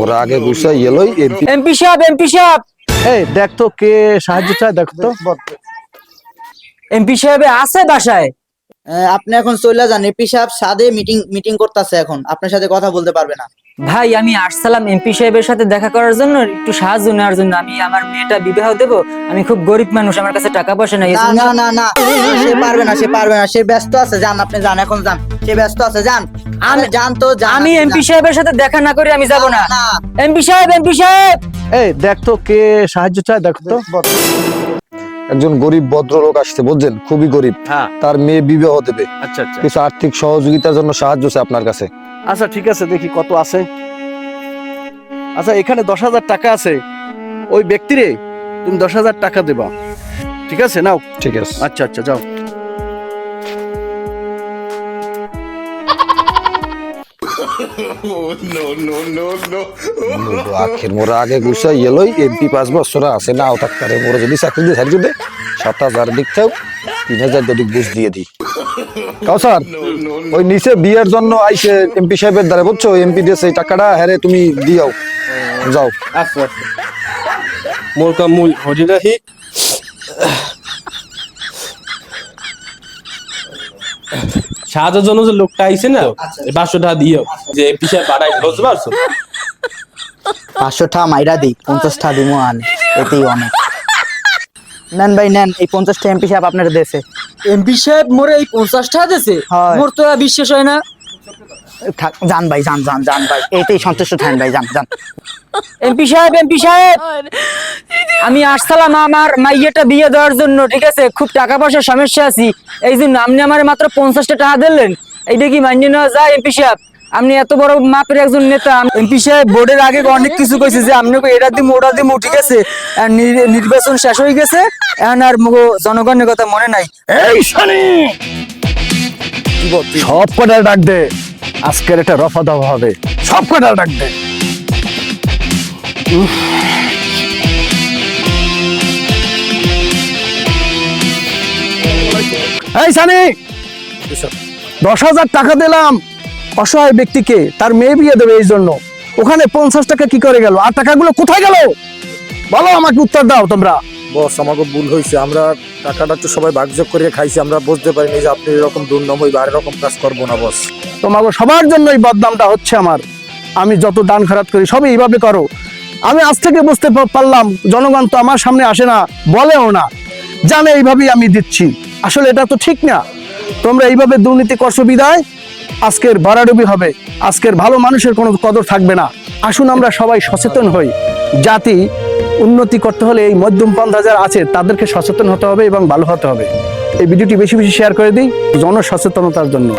ওরা আগে গুছাই এলোই এমপি এমপি সাহেব এমপি সাহেব। এই দেখ তো কে সাহায্য চায় দেখ তো। এমপি সাহেব আছে বাসায়? আহ, আপনি এখন চলে যান। এমপি সাহেব সাদে মিটিং মিটিং করতেছে এখন। আপনার সাথে কথা বলতে পারবে না। ভাই আমি আসসালাম এমপি সাহেবের সাথে দেখা করার জন্য একটু সাহায্য নেওয়ার জন্য আমি আমার মেয়েটা বিবাহ দেব। আমি খুব গরিব মানুষ আমার কাছে টাকা পয়সা নাই। না না না না। সে পারবে না সে পারবে না। সে ব্যস্ত আছে যান আপনি যান এখন যান। সে ব্যস্ত আছে যান। আমি যান তো যান আমি এমপি সাহেবের সাথে দেখা না করে আমি যাব না। না এমপি সাহেব এমপি সাহেব! এই দেখ তো কে সাহায্য চায় দেখ তো। একজন গরিব ভদ্রলোক আসছে বুঝছেন? খুবই গরিব। হ্যাঁ। তার মেয়ে বিবাহ দেবে। আচ্ছা আচ্ছা। কিছু আর্থিক সহযোগিতার জন্য সাহায্য আছে আপনার কাছে। আচ্ছা ঠিক আছে দেখি কত আছে। আচ্ছা এখানে দশ হাজার টাকা আছে। ওই ব্যক্তিরে তুমি দশ হাজার টাকা দেবা। ঠিক আছে নাও। ঠিক আছে। আচ্ছা আচ্ছা যাও। আখের মোরা আগে গুছাই এলোই এমপি পাঁচ বছর আছে নাও থাকতারে মোরা যদি চাকরি দিয়ে ছাড়ি দে সাত হাজার দিক থাও তিন হাজার দিক বুঝ দিয়ে দি কাউসার ওই নিচে বিয়ের জন্য আইসে এমপি সাহেবের দ্বারা বুঝছ? এমপি দিয়েছে এই টাকাটা হ্যারে তুমি দিও যাও। আচ্ছা আচ্ছা। মোর কাম মুই হরিরাহি সাহায্যের জন্য যে লোকটা আইছে না পাঁচশো টাকা দিও যে পিসায় পাঠাই বুঝতে পারছ? পাঁচশো টাকা মাইরা দিই পঞ্চাশ টাকা দিমো আন এতেই অনেক। নেন ভাই নেন এই পঞ্চাশটা এমপি সাহেব আপনার দেশে। এমপি সাহেব মোরে এই পঞ্চাশটা টাকা দিয়েছে মোর তো আর বিশ্বাস হয় না। থাক, যান ভাই যান যান যান ভাই। এইতেই সন্তুষ্ট থাকেন ভাই যান যান। এমপি সাহেব এমপি সাহেব! আমি আসসালাম আমার মাইয়াটা বিয়ে দেওয়ার জন্য ঠিক আছে? খুব টাকা পয়সার সমস্যা আছি। এই জন্য আপনি আমার মাত্র পঞ্চাশটা টাকা দিলেন। এইটা কি মান্য নেওয়া যায় এমপি সাহেব? আপনি এত বড় মাপের একজন নেতা এমপি সাহেব বোর্ডের আগে অনেক কিছু কইছে যে আপনি এটা দিম ওটা দিম ঠিক আছে? নির্বাচন শেষ হয়ে গেছে এখন আর জনগণের কথা মনে নাই। এই শানি! সব কটা ডাক দে। আজকের একটা রফা দফা হবে। সব কটা ডাক দে উফ। এই সানি, দশ হাজার টাকা দিলাম। অসহায় ব্যক্তিকে, তার মেয়ে বিয়ে দেবে এই জন্য। ওখানে পঞ্চাশ টাকা কি করে গেল? আর টাকাগুলো কোথায় গেল? বলো আমাকে উত্তর দাও তোমরা। বস আমাকে ভুল হয়েছে আমরা টাকাটা তো সবাই ভাগযোগ করে খাইছি, আমরা বুঝতে পারিনি যে আপনি এরকম দুর্নাম হইবে, আর এরকম কাজ করব না, বস। তোমাকে সবার জন্য এই বদনামটা হচ্ছে আমার। আমি যত দান খরাত করি, সবই এইভাবে করো। আমি আজ থেকে বুঝতে পারলাম, জনগণ তো আমার সামনে আসে না, বলেও না। জানে এইভাবেই আমি দিচ্ছি। আসলে এটা তো ঠিক না। তোমরা এইভাবে দুর্নীতি করছ বিদায়, আজকের বাড়াডুবি হবে। আজকের ভালো মানুষের কোনো কদর থাকবে না। আসুন আমরা সবাই সচেতন হই। জাতি উন্নতি করতে হলে এই মধ্যম পন্থা যারা আছে, তাদেরকে সচেতন হতে হবে এবং ভালো হতে হবে। এই ভিডিওটি বেশি বেশি শেয়ার করে দিই জনসচেতনতার জন্য।